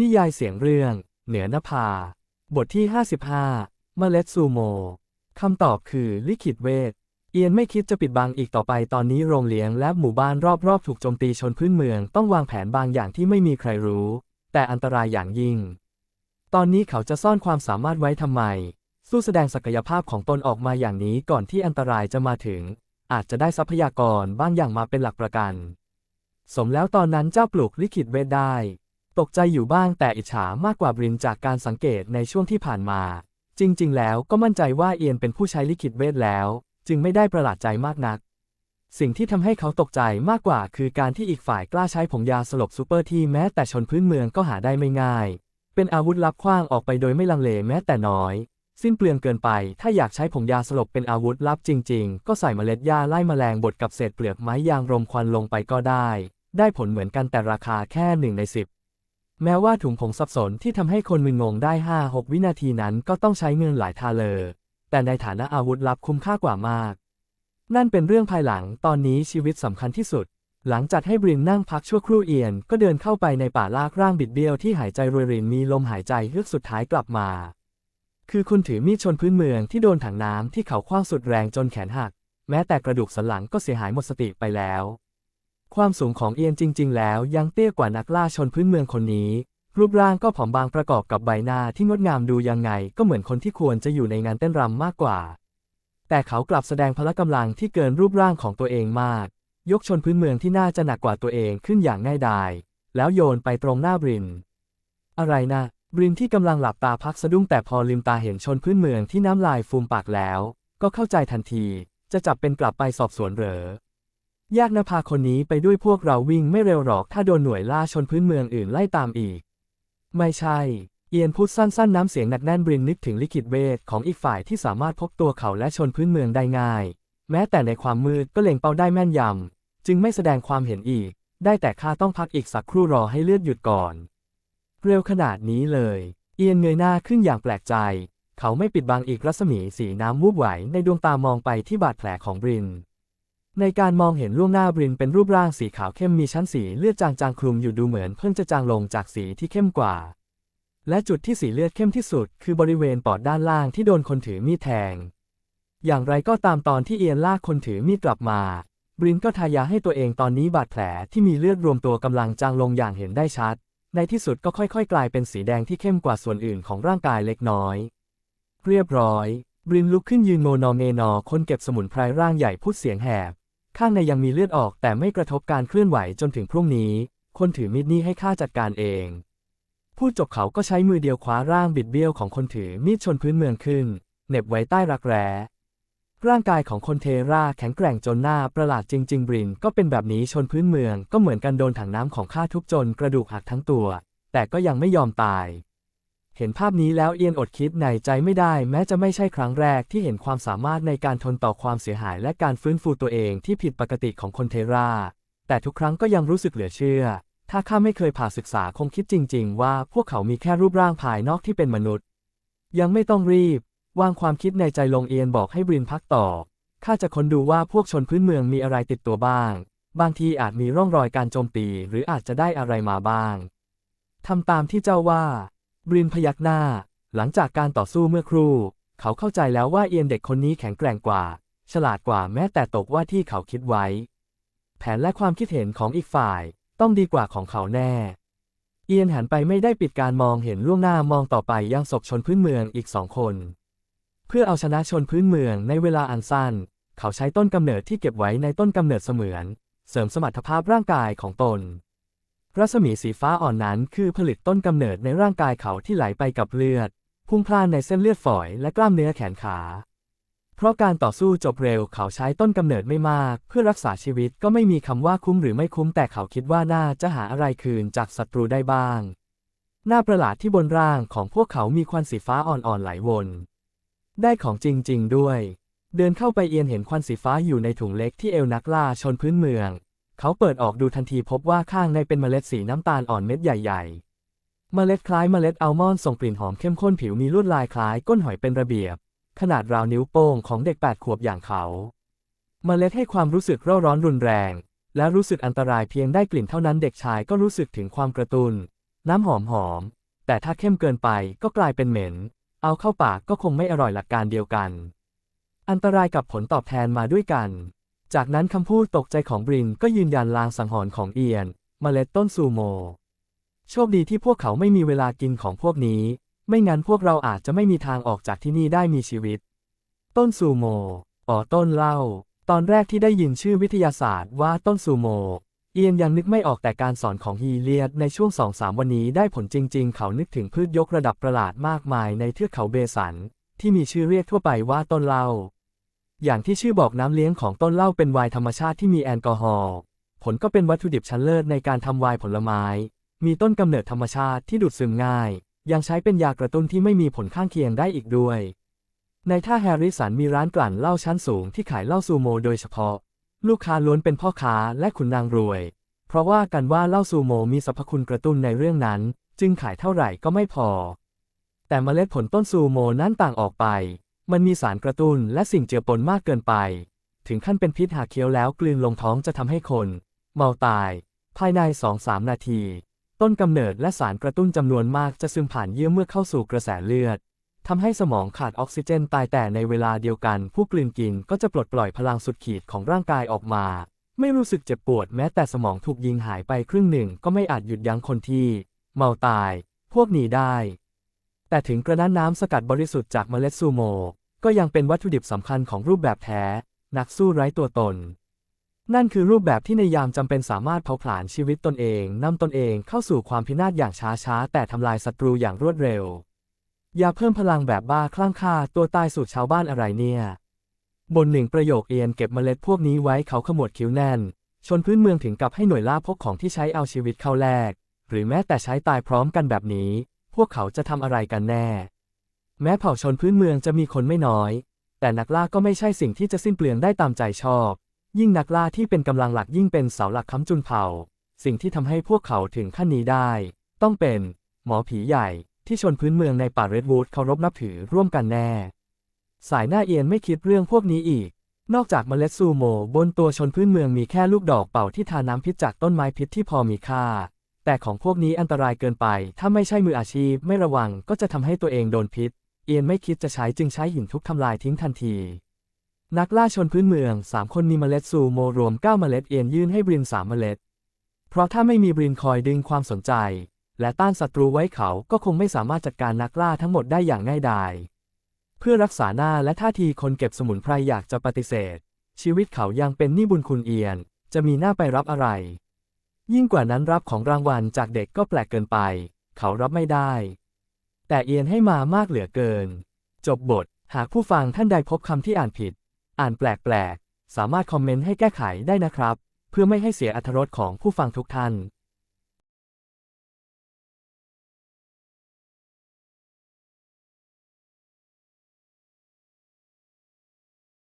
นิยายเสียงเรื่อง เหนือนภา บทที่ 55 เมล็ดซูโม คำตอบคือลิขิตเวท เอียนไม่คิดจะปิดบังอีกต่อไปตอนนี้โรงเลี้ยงและหมู่บ้านรอบๆ ถูกโจมตีชนพื้นเมืองต้องวางแผนบางอย่างที่ไม่มีใครรู้ แต่อันตรายอย่างยิ่ง ตอนนี้เขาจะซ่อนความสามารถไว้ทำไม สู้แสดงศักยภาพของตนออกมาอย่างนี้ก่อนที่อันตรายจะมาถึง อาจจะได้ทรัพยากรบางอย่างมาเป็นหลักประกัน สมแล้วตอนนั้นเจ้าปลูกลิขิตเวทได้ ตกใจอยู่บ้างแต่อิจฉามากกว่าบรินจากการสังเกตในช่วงที่ผ่านมา จริง ๆ แล้วก็มั่นใจว่าเอียนเป็นผู้ใช้ลิขิตเวทแล้ว จึงไม่ได้ประหลาดใจมากนัก สิ่งที่ทำให้เขาตกใจมากกว่าคือการที่อีกฝ่ายกล้าใช้ผงยาสลบซูเปอร์ที่แม้แต่ชนพื้นเมืองก็หาได้ไม่ง่าย เป็นอาวุธลับคว้างออกไปโดยไม่ลังเลแม้แต่น้อย สิ้นเปลืองเกินไป ถ้าอยากใช้ผงยาสลบเป็นอาวุธลับจริง ๆ ก็ใส่เมล็ดหญ้าไล่แมลงบดกับเศษเปลือกไม้ยางรมควันลงไปก็ได้ ได้ผลเหมือนกันแต่ราคาแค่หนึ่งในสิบ แม้ว่าถุงผงสับสนที่ทำให้คนมึนงงได้ 5-6 วินาทีนั้นก็ต้องใช้เงินหลายทาเลอแต่ในฐานะอาวุธลับคุ้มค่ากว่ามาก นั่นเป็นเรื่องภายหลังตอนนี้ชีวิตสำคัญที่สุด หลังจากให้บรินนั่งพักชั่วครู่เอียน ก็เดินเข้าไปในป่าลากร่างบิดเบี้ยวที่หายใจรวยรินมีลมหายใจเฮือกสุดท้ายกลับมา คือคุณถือมีดชนพื้นเมืองที่โดนถังน้ำที่เขาคว้างสุดแรงจนแขนหัก แม้แต่กระดูกสันหลังก็เสียหายหมดสติไปแล้ว ความสูงของเอียนจริง ๆ แล้วยังเตี้ยกว่านักล่าชนพื้นเมืองคนนี้ รูปร่างก็ผอมบางประกอบกับใบหน้าที่งดงามดูยังไง ก็เหมือนคนที่ควรจะอยู่ในงานเต้นรำมากกว่า แต่เขากลับแสดงพละกำลังที่เกินรูปร่างของตัวเองมาก ยกชนพื้นเมืองที่น่าจะหนักกว่าตัวเองขึ้นอย่างง่ายดายแล้วโยนไปตรงหน้าบริน อะไรนะบรินที่กำลังหลับตาพักสะดุ้งแต่พอลืมตาเห็นชนพื้นเมืองที่น้ำลายฟูมปากแล้ว ก็เข้าใจทันที จะจับเป็นกลับไปสอบสวนเหรอ ยากนะพาคนนี้ไปด้วยพวกเราวิ่งไม่เร็วหรอกถ้าโดนหน่วยล่าชนพื้นเมืองอื่นไล่ตามอีก ไม่ใช่ เอียนพูดสั้นๆ น้ำเสียงหนักแน่นบรินนึกถึงลิขิตเวทของอีกฝ่ายที่สามารถพบตัวเขาและชนพื้นเมืองได้ง่าย แม้แต่ในความมืดก็เล็งเป้าได้แม่นยำ จึงไม่แสดงความเห็นอีก ได้แต่ข้าต้องพักอีกสักครู่รอให้เลือดหยุดก่อน เร็วขนาดนี้เลย เอียนเงยหน้าขึ้นอย่างแปลกใจ เขาไม่ปิดบังอีกรัศมีสีน้ำวูบไหวในดวงตามองไปที่บาดแผลของบริน ในการมองเห็นล่วงหน้าบรินเป็นรูปร่างสีขาวเข้มมีชั้นสีเลือดจางๆคลุมอยู่ดูเหมือนเพิ่งจะจางลงจากสีที่เข้มกว่า และจุดที่สีเลือดเข้มที่สุด คือบริเวณปอดด้านล่างที่โดนคนถือมีดแทง อย่างไรก็ตามตอนที่เอียนลากคนถือมีดกลับมา บรินก็ทายาให้ตัวเองตอนนี้บาดแผลที่มีเลือดรวมตัวกำลังจางลงอย่างเห็นได้ชัด ในที่สุดก็ค่อยๆ กลายเป็นสีแดงที่เข้มกว่าส่วนอื่นของร่างกายเล็กน้อย เรียบร้อยบรินลุกขึ้นยืนโงนอเงนอคนเก็บสมุนไพรร่างใหญ่พูดเสียงแหบ ข้างในยังมีเลือดออกแต่ไม่กระทบการเคลื่อนไหวจนถึงพรุ่งนี้ คนถือมีดนี้ให้ข้าจัดการเอง พูดจบเขาก็ใช้มือเดียวคว้าร่างบิดเบี้ยวของคนถือมีดชนพื้นเมืองขึ้นเหน็บไว้ใต้รักแร้ร่างกายของคนเทราแข็งแกร่งจนหน้าประหลาดจริง ๆ บรินก็เป็นแบบนี้ชนพื้นเมืองก็เหมือนกันโดนถังน้ำของข้าทุบจนกระดูกหักทั้งตัว แต่ก็ยังไม่ยอมตาย เห็นภาพนี้แล้วเอียนอดคิดในใจไม่ได้ แม้จะไม่ใช่ครั้งแรกที่เห็นความสามารถในการทนต่อความเสียหายและการฟื้นฟูตัวเองที่ผิดปกติของคนเทรา แต่ทุกครั้งก็ยังรู้สึกเหลือเชื่อ ถ้าข้าไม่เคยผ่าศึกษาคงคิดจริง ๆ ว่าพวกเขามีแค่รูปร่างภายนอกที่เป็นมนุษย์ ยังไม่ต้องรีบ วางความคิดในใจลงเอียนบอกให้บรินพักต่อข้าจะค้นดูว่าพวกชนพื้นเมืองมีอะไรติดตัวบ้าง บางทีอาจมีร่องรอยการโจมตี หรืออาจจะได้อะไรมาบ้างทำตามที่เจ้าว่า รินพยักหน้า หลังจากการต่อสู้เมื่อครู่ เขาเข้าใจแล้วว่าเอียนเด็กคนนี้แข็งแกร่งกว่า ฉลาดกว่าแม้แต่ตกว่าที่เขาคิดไว้ แผนและความคิดเห็นของอีกฝ่ายต้องดีกว่าของเขาแน่ เอียนหันไปไม่ได้ปิดการมองเห็นล่วงหน้ามองต่อไปยังศพชนพื้นเมืองอีกสองคน เพื่อเอาชนะชนพื้นเมืองในเวลาอันสั้น เขาใช้ต้นกำเนิดที่เก็บไว้ในต้นกำเนิดเสมือน เสริมสมรรถภาพร่างกายของตน รัศมีสีฟ้าอ่อนนั้นคือผลิตต้นกำเนิดในร่างกายเขาที่ไหลไปกับเลือด พุ่งพล่านในเส้นเลือดฝอยและกล้ามเนื้อแขนขา เพราะการต่อสู้จบเร็วเขาใช้ต้นกำเนิดไม่มาก เพื่อรักษาชีวิตก็ไม่มีคำว่าคุ้มหรือไม่คุ้มแต่เขาคิดว่าน่าจะหาอะไรคืนจากศัตรูได้บ้าง หน้าประหลาดที่บนร่างของพวกเขามีควันสีฟ้าอ่อนๆไหลวน ได้ของจริงๆด้วย เดินเข้าไปเอียนเห็นควันสีฟ้าอยู่ในถุงเล็กที่เอวนักล่าชนพื้นเมือง เขาเปิดออกดูทันทีพบว่าข้างในเป็นเมล็ดสีน้ำตาลอ่อนเม็ดใหญ่ๆ เมล็ดคล้ายเมล็ดอัลมอนด์ส่งกลิ่นหอมเข้มข้นผิวมีลวดลายคล้ายก้นหอยเป็นระเบียบ ขนาดราวนิ้วโป้งของเด็กแปดขวบอย่างเขา เมล็ดให้ความรู้สึกเร่าร้อนรุนแรง และรู้สึกอันตรายเพียงได้กลิ่นเท่านั้นเด็กชายก็รู้สึกถึงความกระตุน้นน้ำหอมหอม แต่ถ้าเข้มเกินไปก็กลายเป็นเหม็น เอาเข้าปากก็คงไม่อร่อยหลักการเดียวกัน อันตรายกับผลตอบแทนมาด้วยกัน จากนั้นคำพูดตกใจของบรินก็ยืนยันลางสังหรณ์ของเอียนเมล็ดต้นซูโม โชคดีที่พวกเขาไม่มีเวลากินของพวกนี้ ไม่งั้นพวกเราอาจจะไม่มีทางออกจากที่นี่ได้มีชีวิต ต้นซูโมอ๋อต้นเล้าตอนแรกที่ได้ยินชื่อวิทยาศาสตร์ว่าต้นซูโม เอียนยังนึกไม่ออกแต่การสอนของฮีเลียดในช่วงสองสามวันนี้ได้ผลจริง ๆ เขานึกถึงพืชยกระดับประหลาดมากมายในเทือกเขาเบสัน ที่มีชื่อเรียกทั่วไปว่าต้นเล้า อย่างที่ชื่อบอกน้ำเลี้ยงของต้นเหล้าเป็นไวน์ธรรมชาติที่มีแอลกอฮอล์ ผลก็เป็นวัตถุดิบชั้นเลิศในการทำไวน์ผลไม้ มีต้นกำเนิดธรรมชาติที่ดูดซึมง่าย ยังใช้เป็นยากระตุ้นที่ไม่มีผลข้างเคียงได้อีกด้วย ในท่าแฮร์ริสันมีร้านกลั่นเหล้าชั้นสูงที่ขายเหล้าซูโมโดยเฉพาะ ลูกค้าล้วนเป็นพ่อค้าและขุนนางรวย เพราะว่ากันว่าเหล้าซูโมมีสรรพคุณกระตุ้นในเรื่องนั้น จึงขายเท่าไหร่ก็ไม่พอ แต่เมล็ดผลต้นซูโมนั้นต่างออกไป มันมีสารกระตุ้นและสิ่งเจือปนมากเกินไป ถึงขั้นเป็นพิษหากเคี้ยวแล้วกลืนลงท้องจะทำให้คน เมาตาย ภายใน 2-3 นาที ต้นกำเนิดและสารกระตุ้นจำนวนมากจะซึมผ่านเยื่อเมื่อเข้าสู่กระแสเลือดทำให้สมองขาดออกซิเจนตายแต่ในเวลาเดียวกัน ผู้กลืนกินก็จะปลดปล่อยพลังสุดขีดของร่างกายออกมา ไม่รู้สึกเจ็บปวดแม้แต่สมองถูกยิงหายไปครึ่งหนึ่งก็ไม่อาจหยุดยั้งคนที่ เมาตาย พวกนี้ได้ แต่ถึงกระนั้นน้ำสกัดบริสุทธิ์จากเมล็ดซูโม ก็ยังเป็นวัตถุดิบสำคัญของรูปแบบแท้ นักสู้ไร้ตัวตน นั่นคือรูปแบบที่ในยามจำเป็นสามารถเผาผลาญชีวิตตนเองนำตนเองเข้าสู่ความพินาศอย่างช้าๆ แต่ทำลายศัตรูอย่างรวดเร็ว อย่าเพิ่มพลังแบบบ้าคลั่งฆ่าตัวตายสู่ชาวบ้านอะไรเนี่ย บนหนึ่งประโยคเอียนเก็บเมล็ดพวกนี้ไว้เขาขมวดคิ้วแน่น ชนพื้นเมืองถึงกับให้หน่วยล่าพกของที่ใช้เอาชีวิตเข้าแลกหรือแม้แต่ใช้ตายพร้อมกันแบบนี้ พวกเขาจะทำอะไรกันแน่ แม้เผ่าชนพื้นเมืองจะมีคนไม่น้อย แต่นักล่าก็ไม่ใช่สิ่งที่จะสิ้นเปลืองได้ตามใจชอบ ยิ่งนักล่าที่เป็นกำลังหลักยิ่งเป็นเสาหลักค้ำจุนเผ่า สิ่งที่ทำให้พวกเขาถึงขั้นนี้ได้ ต้องเป็น หมอผีใหญ่ที่ชนพื้นเมืองในป่าเรดวูดเคารพนับถือร่วมกันแน่ สายหน้าเอียนไม่คิดเรื่องพวกนี้อีก นอกจากเมล็ดซูโมบนตัวชนพื้นเมืองมีแค่ลูกดอกเป่าที่ทาน้ำพิษจากต้นไม้พิษที่พอมีค่า แต่ของพวกนี้อันตรายเกินไป ถ้าไม่ใช่มืออาชีพไม่ระวังก็จะทำให้ตัวเองโดนพิษ เอียนไม่คิดจะใช้จึงใช้หินทุบทำลายทิ้งทันที นักล่าชนพื้นเมืองสามคนมีเมล็ดซูโมรวม 9 เมล็ดเอียนยื่นให้บรินสามเมล็ด เพราะถ้าไม่มีบรินคอยดึงความสนใจ และต้านศัตรูไว้เขาก็คงไม่สามารถจัดการนักล่าทั้งหมดได้อย่างง่ายดาย เพื่อรักษาหน้าและท่าทีคนเก็บสมุนไพรอยากจะปฏิเสธ ชีวิตเขายังเป็นหนี้บุญคุณเอียน จะมีหน้าไปรับอะไร ยิ่งกว่านั้นรับของรางวัลจากเด็กก็แปลกเกินไป เขารับไม่ได้ แต่เอียนให้มามากเหลือเกิน จบบท หากผู้ฟังท่านใดพบคำที่อ่านผิด อ่านแปลกๆ สามารถคอมเมนต์ให้แก้ไขได้นะครับ เพื่อไม่ให้เสียอรรถรสของผู้ฟังทุกท่าน